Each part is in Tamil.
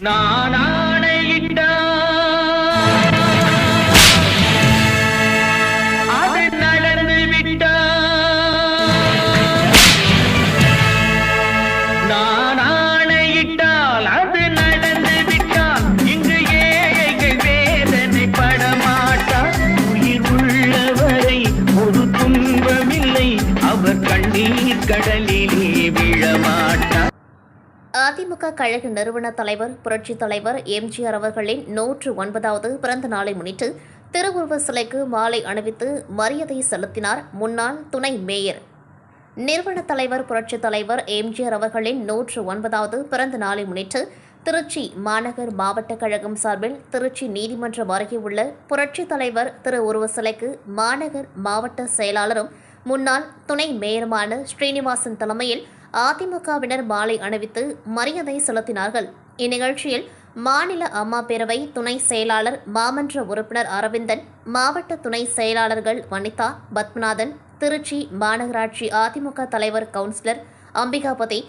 நான் ஆணையிட்டா கடலிலே விழமா அதிமுக கழக நிறுவன தலைவர் புரட்சித் தலைவர் எம்ஜிஆர் அவர்களின் நூற்று ஒன்பதாவது பிறந்த நாளை முன்னிட்டு திருவுருவ சிலைக்கு மாலை அணிவித்து மரியாதை செலுத்தினார் முன்னாள் துணை மேயர். நிறுவன தலைவர் புரட்சித் தலைவர் எம்ஜிஆர் அவர்களின் நூற்று ஒன்பதாவது பிறந்த நாளை முன்னிட்டு திருச்சி மாநகர் மாவட்ட கழகம் சார்பில் திருச்சி நீதிமன்றம் அருகே உள்ள புரட்சித் தலைவர் திரு உருவ சிலைக்கு மாநகர் மாவட்ட செயலாளரும் முன்னாள் துணை மேயருமான ஸ்ரீனிவாசன் தலைமையில் அதிமுகவினர் மாலை அணிவித்து மரியாதை செலுத்தினார்கள். இந்நிகழ்ச்சியில் மாநில அம்மா பேரவை துணை செயலாளர் மாமன்ற உறுப்பினர் அரவிந்தன் மாவட்ட துணை செயலாளர்கள் வனிதா பத்மநாதன் திருச்சி மாநகராட்சி அதிமுக தலைவர் கவுன்சிலர் அம்பிகாபதி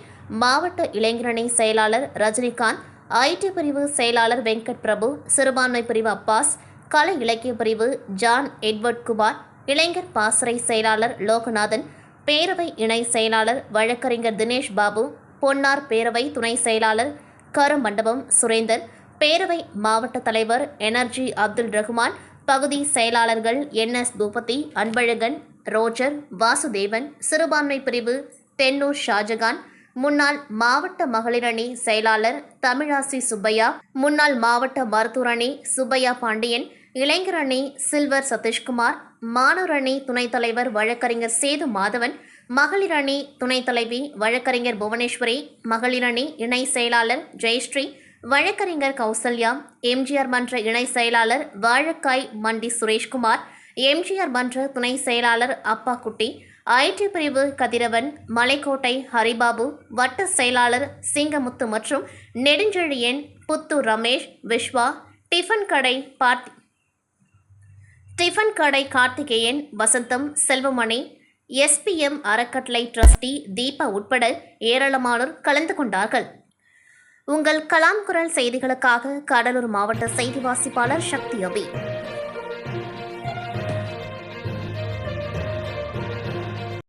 மாவட்ட இளைஞரணி செயலாளர் ரஜினிகாந்த் ஐடி பிரிவு செயலாளர் வெங்கட் பிரபு சிறுபான்மை பிரிவு அப்பாஸ் கலை இலக்கிய பிரிவு ஜான் எட்வர்ட் குமார் இளைஞர் பாசறை செயலாளர் லோகநாதன் பேரவை இணை செயலாளர் வழக்கறிஞர் தினேஷ் பாபு பொன்னார் பேரவை துணை செயலாளர் கருமண்டபம் சுரேந்தர் பேரவை மாவட்ட தலைவர் எனர்ஜி அப்துல் ரஹ்மான் பகுதி செயலாளர்கள் N S Boopathi Anbazhagan Roger Vasudevan சிறுபான்மை பிரிவு தென்னூர் ஷாஜகான் முன்னாள் மாவட்ட மகளிரணி செயலாளர் தமிழாசி சுப்பையா முன்னாள் மாவட்ட மருத்துவர் அணி சுப்பையா பாண்டியன் இளைஞர் அணி சில்வர் சதீஷ்குமார் மாணவர் அணி துணைத் தலைவர் வழக்கறிஞர் சேது மாதவன் மகளிர் அணி துணைத் தலைவி வழக்கறிஞர் புவனேஸ்வரி மகளிர் அணி இணை செயலாளர் ஜெயஸ்ரீ வழக்கறிஞர் கௌசல்யா எம்ஜிஆர் மன்ற இணை செயலாளர் வாழக்காய் மண்டி சுரேஷ்குமார் எம்ஜிஆர் மன்ற துணை செயலாளர் அப்பாக்குட்டி ஐடி பிரிவு கதிரவன் மலைக்கோட்டை ஹரிபாபு வட்ட செயலாளர் சிங்கமுத்து மற்றும் நெடுஞ்செழியன் புத்தூர் ரமேஷ் விஸ்வா டிஃபன் கடை பார்த்தி டிஃபன் கடை கார்த்திகேயன் வசந்தம் செல்வமணி எஸ்பிஎம் அறக்கட்டளை ட்ரஸ்டி தீபா உட்பட ஏராளமானோர் கலந்து கொண்டார்கள். உங்கள் கலாம் குரல் செய்திகளுக்காக கடலூர் மாவட்ட செய்தி வாசிப்பாளர் சக்தி அபி.